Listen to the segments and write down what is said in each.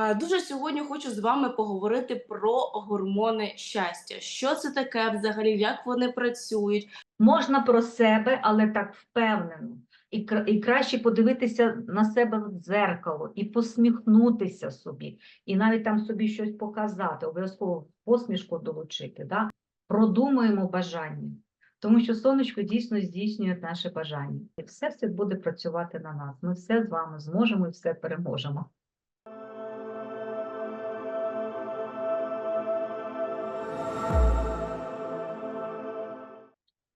А, Дуже сьогодні хочу з вами поговорити про гормони щастя. Що це таке взагалі, як вони працюють? Можна про себе, але так впевнено. І, і краще подивитися на себе в дзеркало і посміхнутися собі, і навіть там собі щось показати, обов'язково посмішку долучити. Да? Продумуємо бажання, тому що сонечко дійсно здійснює наше бажання. І все все буде працювати на нас. Ми все з вами зможемо і все переможемо.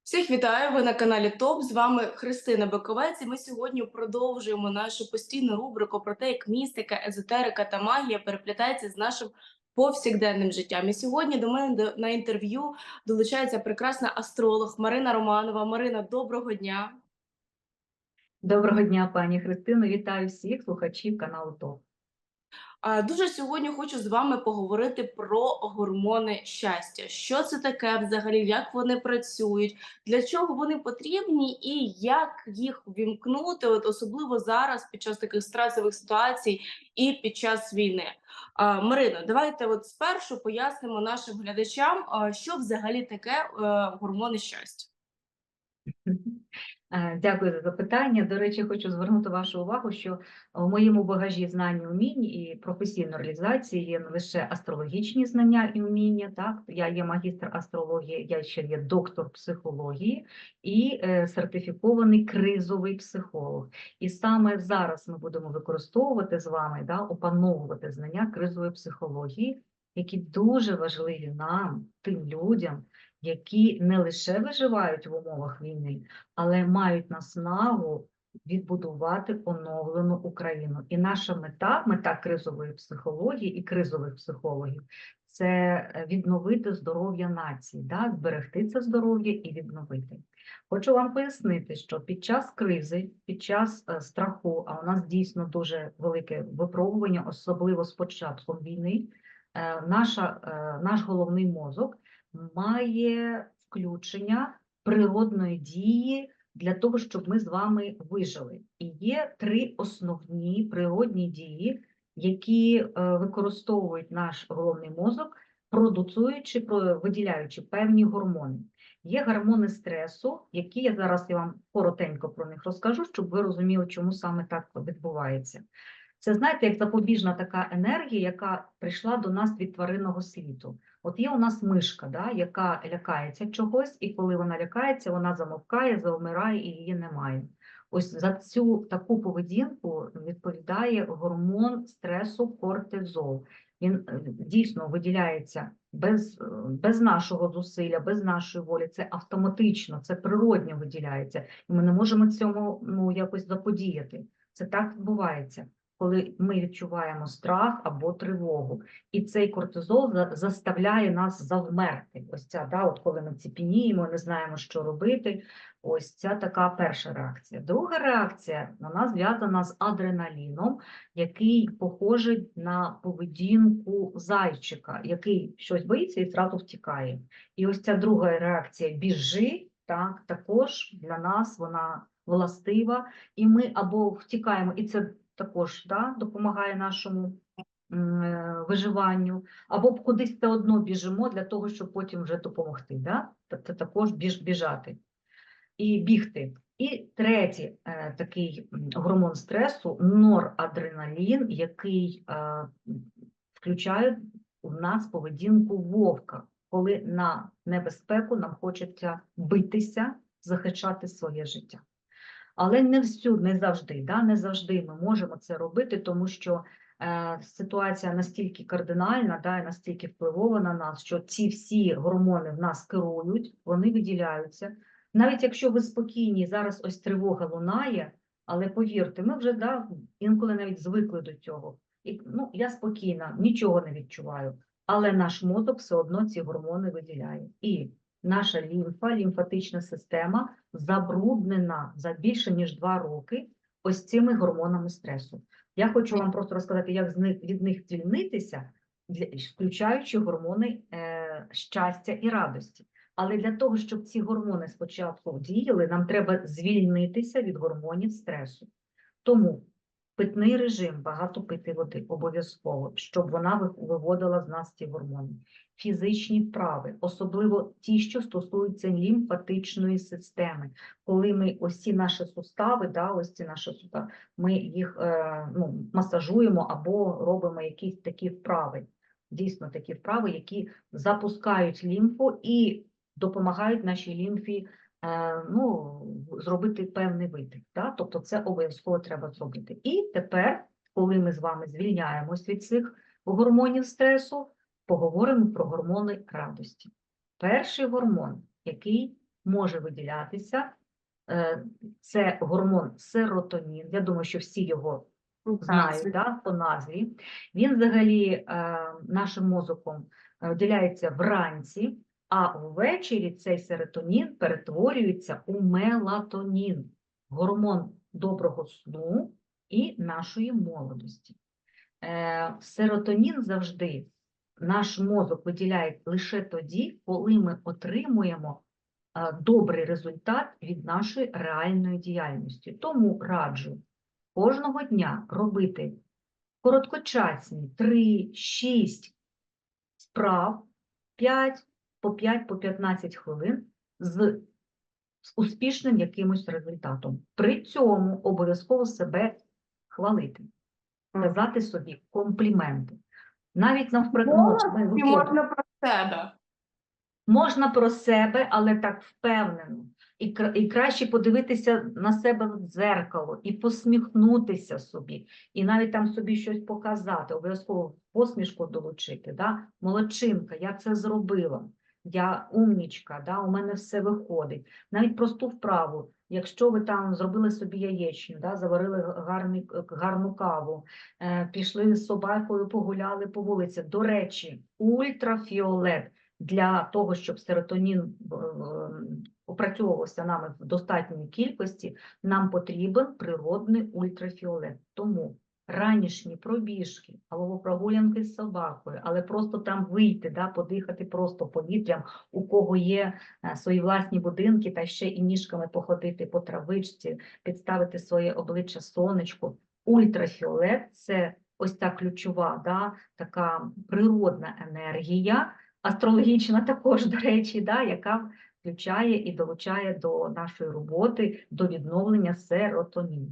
Всіх вітаю! Ви на каналі ТОП. З вами Христина Баковець. І ми сьогодні продовжуємо нашу постійну рубрику про те, як містика, езотерика та магія переплітається з нашим повсякденним життям. І сьогодні до мене на інтерв'ю долучається прекрасна астролог Марина Романова. Марина, доброго дня! Доброго дня, пані Христино. Вітаю всіх слухачів каналу ТОП. Дуже сьогодні хочу з вами поговорити про гормони щастя. Що це таке взагалі, як вони працюють, для чого вони потрібні, і як їх вімкнути, от особливо зараз, під час таких стресових ситуацій і під час війни. Марино, давайте от спершу пояснимо нашим глядачам, що взагалі таке е, гормони щастя. Е, Дякую за запитання. До речі, хочу звернути вашу увагу, що в моєму багажі знань умінь і професійної реалізації є не лише астрологічні знання і уміння. Так, я є магістр астрології, я ще є доктор психології і е, сертифікований кризовий психолог. І саме зараз ми будемо використовувати з вами, да, опановувати знання кризової психології, які дуже важливі нам, тим людям, які не лише виживають в умовах війни, але мають наснагу відбудувати оновлену Україну. І наша мета, мета кризової психології і кризових психологів, це е, відновити здоров'я нації, да? зберегти це здоров'я і відновити. Хочу вам пояснити, що під час кризи, під час е, страху, а у нас дійсно дуже велике випробування, особливо з початком війни, е, наша, наш головний мозок має включення природної дії для того, щоб ми з вами вижили. І є три основні природні дії, які е, використовують наш головний мозок, продуцуючи, про- виділяючи певні гормони. Є гормони стресу, які я зараз я вам коротенько про них розкажу, щоб ви розуміли, чому саме так відбувається. Це знаєте, як запобіжна така енергія, яка прийшла до нас від тваринного світу. От є у нас мишка, да, яка лякається чогось, і коли вона лякається, вона замовкає, завмирає і її немає. Ось за цю таку поведінку відповідає гормон стресу кортизол. Він е, дійсно виділяється без, е, без нашого зусилля, без нашої волі. Це автоматично, це природньо виділяється. І ми не можемо цьому ну, якось заподіяти. Це так відбувається, коли ми відчуваємо страх або тривогу. І цей кортизол заставляє нас завмерти. Ось ця, да, от коли ми ціпініємо, не знаємо, що робити. Ось ця така перша реакція. Друга реакція вона зв'язана з адреналіном, який похожий на поведінку зайчика, який щось боїться і зразу втікає. І ось ця друга реакція біжи, так, також для нас вона властива, і ми або втікаємо, і це також да, допомагає нашому е, виживанню, або кудись все одно біжимо для того, щоб потім вже допомогти. Да? Тобто також біж, біжати і бігти. І третій е, такий гормон стресу норадреналін, який е, включає в нас поведінку вовка, коли на небезпеку нам хочеться битися, захищати своє життя. Але не всюди, не завжди, да? не завжди ми можемо це робити, тому що е, ситуація настільки кардинальна, да, і настільки впливова на нас, що ці всі гормони в нас керують, вони виділяються. Навіть якщо ви спокійні, зараз ось тривога лунає, але повірте, ми вже да, інколи навіть звикли до цього. І, ну, я спокійна, нічого не відчуваю, але наш мозок все одно ці гормони виділяє. І наша лімфа, лімфатична система забруднена за більше ніж два роки ось цими гормонами стресу. Я хочу вам просто розказати, як від них звільнитися, включаючи гормони е, щастя і радості. Але для того, щоб ці гормони спочатку діяли, нам треба звільнитися від гормонів стресу. Тому Питний режим, багато пити води обов'язково, щоб вона виводила з нас ці гормони. Фізичні вправи, особливо ті, що стосуються лімфатичної системи. Коли ми ось наші сустави, да, ось ці наші сустави, ми їх е, ну, масажуємо або робимо якісь такі вправи, дійсно такі вправи, які запускають лімфу і допомагають нашій лімфі ну, зробити певний витик. Да? Тобто це обов'язково треба зробити. І тепер, коли ми з вами звільняємось від цих гормонів стресу, поговоримо про гормони радості. Перший гормон, який може виділятися, е, це гормон серотонін. Я думаю, що всі його знають да, по назві. Він взагалі е, нашим мозоком е, виділяється вранці, а ввечері цей серотонін перетворюється у мелатонін, гормон доброго сну і нашої молодості. Е, Серотонін завжди наш мозок виділяє лише тоді, коли ми отримуємо е, добрий результат від нашої реальної діяльності. Тому раджу кожного дня робити короткочасні 3-6 справ 5 по 5 по 15 хвилин з, з успішним якимось результатом. При цьому обов'язково себе хвалити, казати собі компліменти. Навіть навпаки, ну, виходимо. можна про себе. Можна про себе, але так впевнено. І, і краще подивитися на себе в дзеркало і посміхнутися собі, і навіть там собі щось показати, обов'язково посмішку долучити. Да? Молодчинка, я це зробила. Я умнічка, да? у мене все виходить. Навіть просту вправу. Якщо ви там зробили собі яєчню, да? заварили гарний, гарну каву, е, пішли з собакою, погуляли по вулиці. До речі, ультрафіолет для того, щоб серотонін е, опрацьовувався нами в достатній кількості, нам потрібен природний ультрафіолет. Тому ранішні пробіжки або прогулянки з собакою, але просто там вийти, да, подихати просто повітрям, у кого є е, свої власні будинки, та ще і ніжками походити по травичці, підставити своє обличчя сонечку. Ультрафіолет це ось та ключова, да, така природна енергія, астрологічна також, до речі, да, яка включає і долучає до нашої роботи, до відновлення серотоніну.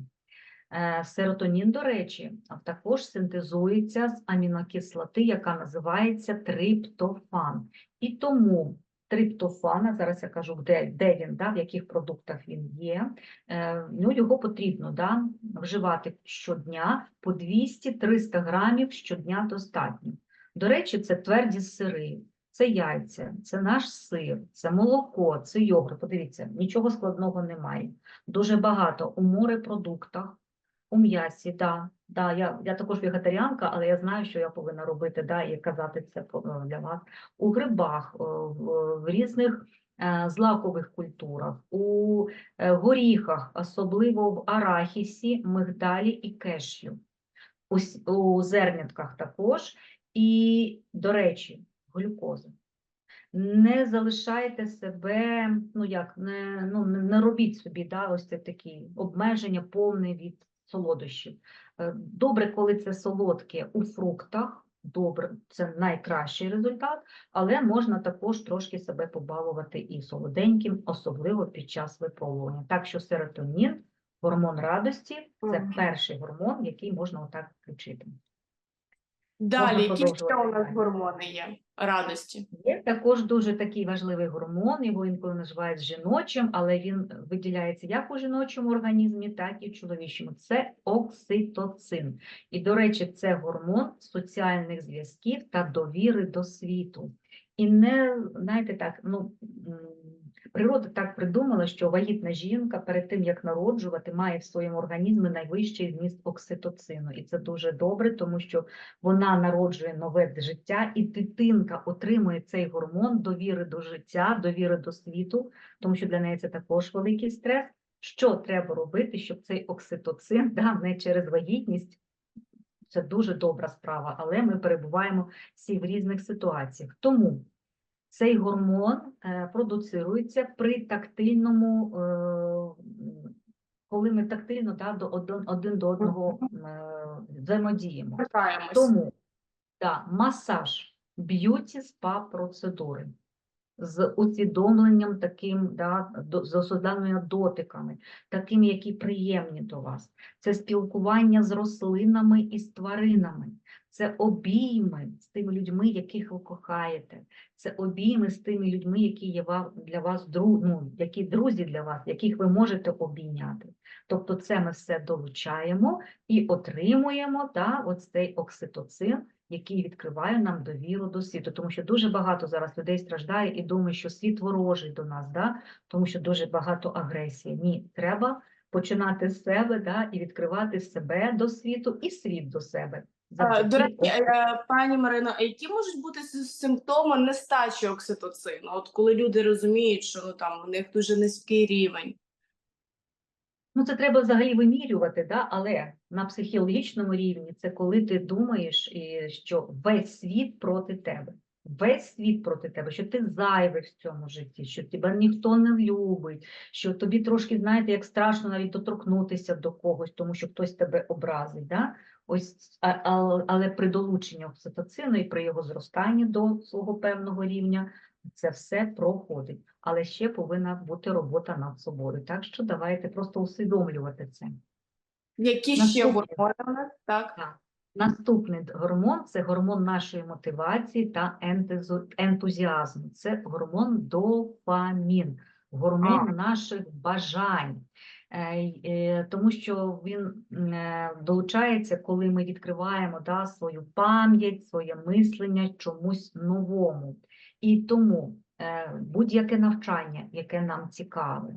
Е, Серотонін, до речі, також синтезується з амінокислоти, яка називається триптофан. І тому триптофана, зараз я кажу, де, де він, да, в яких продуктах він є, е, ну, його потрібно да, вживати щодня по 200-300 грамів щодня достатньо. До речі, це тверді сири, це яйця, це наш сир, це молоко, це йогурт. Подивіться, нічого складного немає. Дуже багато у морепродуктах, у м'ясі, да, да, я, я також вегетаріанка, але я знаю, що я повинна робити, да, і казати це для вас. У грибах, е, в, в різних е, злакових культурах, у е, горіхах, особливо в арахісі, мигдалі і кешю, у, у зернятках також. І, до речі, глюкоза. Не залишайте себе, ну як, не, ну, не робіть собі да, ось це такі обмеження повне від солодощів. Е, Добре, коли це солодке у фруктах, добре, це найкращий результат, але можна також трошки себе побалувати і солоденьким, особливо під час випробування. Так що серотонін, гормон радості, це перший гормон, який можна отак включити. Далі, які ще у нас гормони є радості? Є також дуже такий важливий гормон, його інколи називають жіночим, але він виділяється як у жіночому організмі, так і в чоловічому. Це окситоцин. І, до речі, це гормон соціальних зв'язків та довіри до світу. І не, знаєте, так, ну, природа так придумала, що вагітна жінка перед тим, як народжувати, має в своєму організмі найвищий вміст окситоцину. І це дуже добре, тому що вона народжує нове життя, і дитинка отримує цей гормон довіри до життя, довіри до світу, тому що для неї це також великий стрес. Що треба робити, щоб цей окситоцин да, не через вагітність? Це дуже добра справа, але ми перебуваємо всі в різних ситуаціях. Тому цей гормон е, продуцирується при тактильному е, коли ми тактильно да, до один, один до одного е, взаємодіємо. Тому да, масаж, б'юті спа процедури з усвідомленням таким, да, до- з усвідомленням дотиками, такими, які приємні до вас. Це спілкування з рослинами і з тваринами. Це обійми з тими людьми, яких ви кохаєте. Це обійми з тими людьми, які є ва- для вас дру... ну, які друзі для вас, яких ви можете обійняти. Тобто, це ми все долучаємо і отримуємо да, от цей окситоцин, який відкриває нам довіру до світу. Тому що дуже багато зараз людей страждає і думає, що світ ворожий до нас, да? тому що дуже багато агресії. Ні, треба починати з себе да? і відкривати себе до світу і світ до себе. Е, До речі, е, пані Марино, а які можуть бути симптоми нестачі окситоцину? От коли люди розуміють, що ну там у них дуже низький рівень. Ну, це треба взагалі вимірювати, да? але на психологічному рівні це коли ти думаєш, що весь світ проти тебе. Весь світ проти тебе, що ти зайвий в цьому житті, що тебе ніхто не любить, що тобі трошки, знаєте, як страшно навіть доторкнутися до когось, тому що хтось тебе образить. Да? Ось, але при долученні окситоцину і при його зростанні до свого певного рівня це все проходить. Але ще повинна бути робота над собою. Так що давайте просто усвідомлювати це. Які ще гормони у нас? Так. Наступний гормон це гормон нашої мотивації та ентузіазму. Це гормон дофамін, гормон А. наших бажань. Е, е, Тому що він е, долучається, коли ми відкриваємо да, свою пам'ять, своє мислення чомусь новому. І тому будь-яке навчання, яке нам цікаве,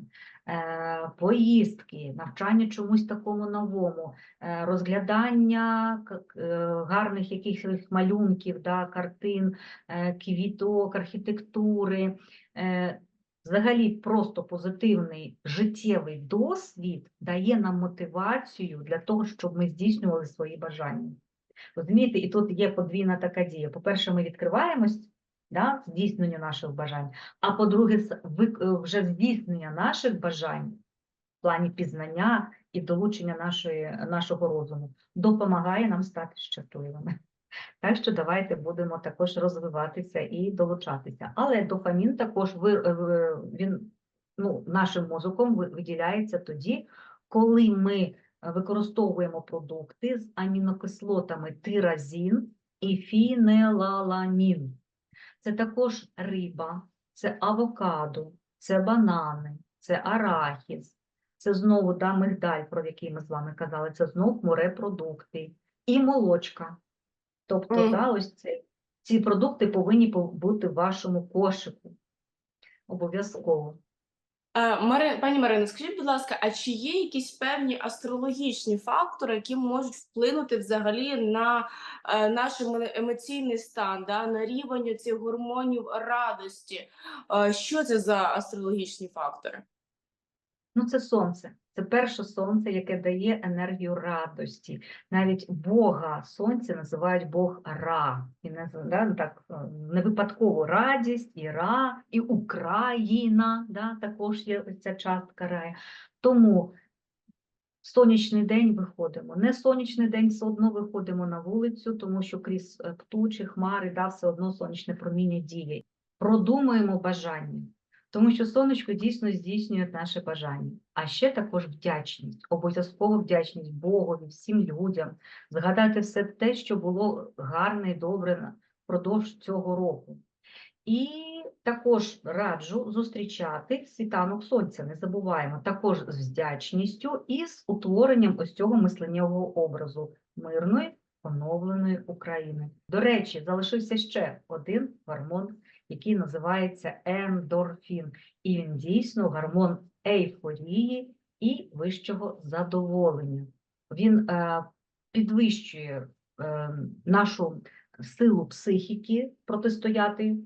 поїздки, навчання чомусь такому новому, розглядання гарних якихось малюнків, да, картин, квіток, архітектури. Взагалі просто позитивний життєвий досвід дає нам мотивацію для того, щоб ми здійснювали свої бажання. Розумієте, і тут є подвійна така дія. По-перше, ми відкриваємось да, здійсненню наших бажань, а по-друге, е, вже здійснення наших бажань в плані пізнання і долучення нашої, нашого розуму допомагає нам стати щасливими. Так що давайте будемо також розвиватися і долучатися. Але дофамін також е, він ну, нашим мозоком виділяється тоді, коли ми е, використовуємо продукти з амінокислотами тиразін і фінелаламін. Це також риба, це авокадо, це банани, це арахіс, це знову да, мигдаль, про який ми з вами казали, це знов морепродукти і молочка. Тобто, Мгм. да, ось це, ці продукти повинні бути в вашому кошику. Обов'язково. Е, Мари... Пані Марино, скажіть, будь ласка, а чи є якісь певні астрологічні фактори, які можуть вплинути взагалі на е, наш емоційний стан, да, на рівень цих гормонів радості? Е, що це за астрологічні фактори? Ну, це сонце. Це перше сонце, яке дає енергію радості. Навіть Бога сонця називають Бог Ра. І да, так, е, не випадково радість, і Ра, і Україна, да, також є ця частка рая. Тому сонячний день виходимо. Не сонячний день все одно виходимо на вулицю, тому що крізь е, тучі, хмари, да, все одно сонячне проміння діє. Продумуємо бажання. Тому що сонечко дійсно здійснює наше бажання. А ще також вдячність, обов'язково вдячність Богові, всім людям, згадати все те, що було гарне і добре впродовж цього року. І також раджу зустрічати світанок сонця, не забуваємо, також з вдячністю і з утворенням ось цього мисленнєвого образу мирної, оновленої України. До речі, залишився ще один гормон, який називається ендорфін. І він дійсно гормон ейфорії і вищого задоволення. Він е, підвищує е, нашу силу психіки протистояти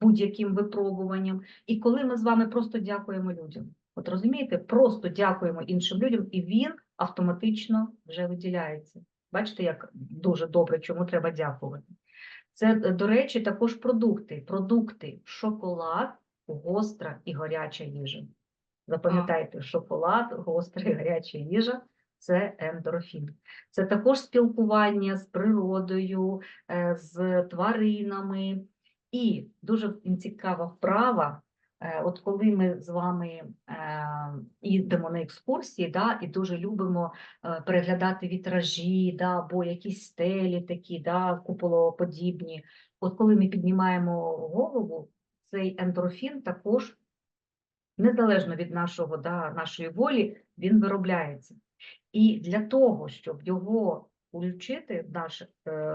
будь-яким випробуванням. І коли ми з вами просто дякуємо людям, от розумієте, просто дякуємо іншим людям, і він автоматично вже виділяється. Бачите, як дуже добре, чому треба дякувати. Це, е, до речі, також продукти. Продукти, шоколад, гостра і гаряча їжа. Запам'ятайте, шоколад, гостра і гаряча їжа це ендорфін. Це також спілкування з природою, е, з тваринами. І дуже цікава вправа. Е, От коли ми з вами е, їдемо на екскурсії, да, і дуже любимо е, переглядати вітражі, да, або якісь стелі такі, да, куполоподібні. От коли ми піднімаємо голову, цей ендорфін також незалежно від нашого, да, нашої волі, він виробляється. І для того, щоб його включити в, наш, е,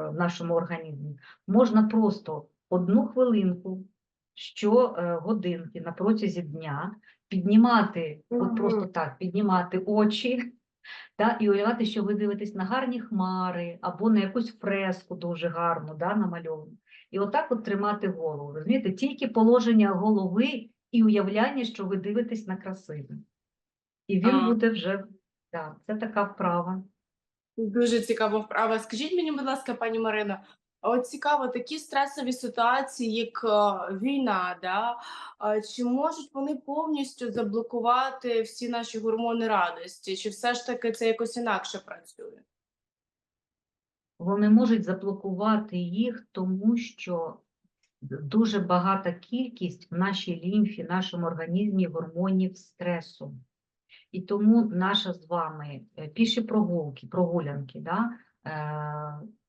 в нашому організмі, можна просто одну хвилинку щогодинки на протязі дня піднімати, от просто так, піднімати очі. Да, і уявляти, що ви дивитесь на гарні хмари або на якусь фреску дуже гарну, да, намальовану. І отак от тримати голову. Розумієте, тільки положення голови і уявляння, що ви дивитесь на красиве. І він А. буде вже, да, це така вправа. Дуже цікава вправа. Скажіть мені, будь ласка, пані Марино, а от цікаво, такі стресові ситуації, як е, війна, да, чи можуть вони повністю заблокувати всі наші гормони радості? Чи все ж таки це якось інакше працює? Вони можуть заблокувати їх, тому що дуже багата кількість в нашій лімфі, в нашому організмі гормонів стресу. І тому наша з вами е, піші прогулки, прогулянки, да,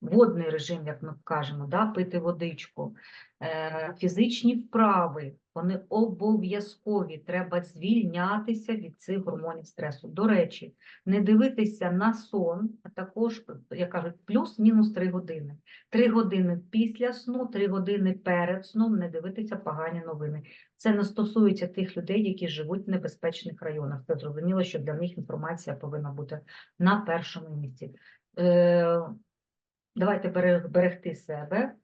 водний режим, як ми кажемо, да, пити водичку, е, фізичні вправи, вони обов'язкові. Треба звільнятися від цих гормонів стресу. До речі, не дивитися на сон, а також, як кажуть, плюс-мінус 3 години. 3 години після сну, 3 години перед сном не дивитися погані новини. Це не стосується тих людей, які живуть в небезпечних районах. Це зрозуміло, що для них інформація повинна бути на першому місці. Е, давайте берег- берегти себе,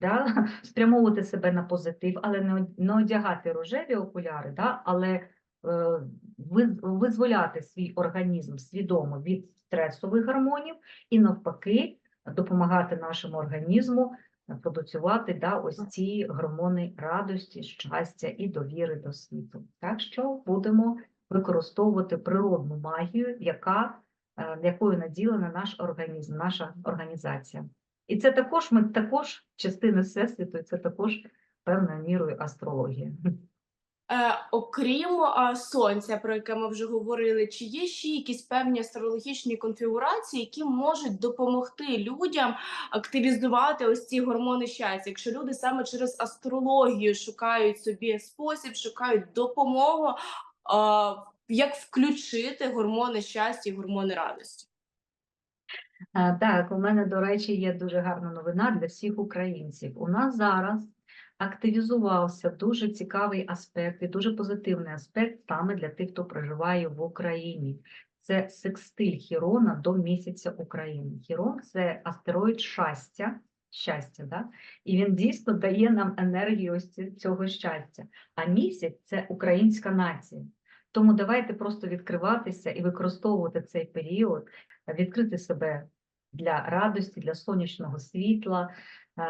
да? спрямовувати себе на позитив, але не, одягати рожеві окуляри, да? але е, визволяти свій організм свідомо від стресових гормонів і навпаки допомагати нашому організму продуцювати да, ось ці гормони радості, щастя і довіри до світу. Так що будемо використовувати природну магію, яка, якою наділена наш організм, наша організація. І це також ми також частина всесвіту, це також певною мірою астрологія. Е, окрім а, сонця, про яке ми вже говорили, чи є ще якісь певні астрологічні конфігурації, які можуть допомогти людям активізувати ось ці гормони щастя? Якщо люди саме через астрологію шукають собі спосіб, шукають допомогу, а, як включити гормони щастя і гормони радості? А, Так, у мене, до речі, є дуже гарна новина для всіх українців. У нас зараз активізувався дуже цікавий аспект і дуже позитивний аспект саме для тих, хто проживає в Україні. Це секстиль Хірона до місяця України. Хірон це астероїд щастя, щастя, да? і він дійсно дає нам енергію ось цього щастя. А місяць це українська нація. Тому давайте просто відкриватися і використовувати цей період, відкрити себе для радості, для сонячного світла. Е,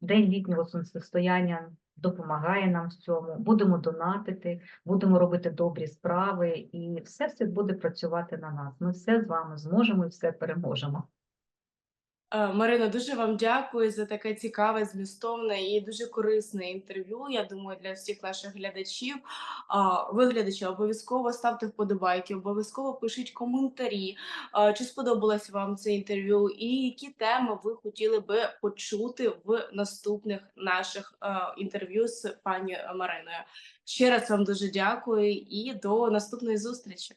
День літнього сонцестояння допомагає нам в цьому. Будемо донатити, будемо робити добрі справи, і все все буде працювати на нас. Ми все з вами зможемо і все переможемо. Е, Марина, дуже вам дякую за таке цікаве, змістовне і дуже корисне інтерв'ю. Я думаю, для всіх наших глядачів. Ви, глядачі, обов'язково ставте вподобайки, обов'язково пишіть коментарі, чи сподобалось вам це інтерв'ю, і які теми ви хотіли би почути в наступних наших е, інтерв'ю з пані Мариною. Ще раз вам дуже дякую і до наступної зустрічі.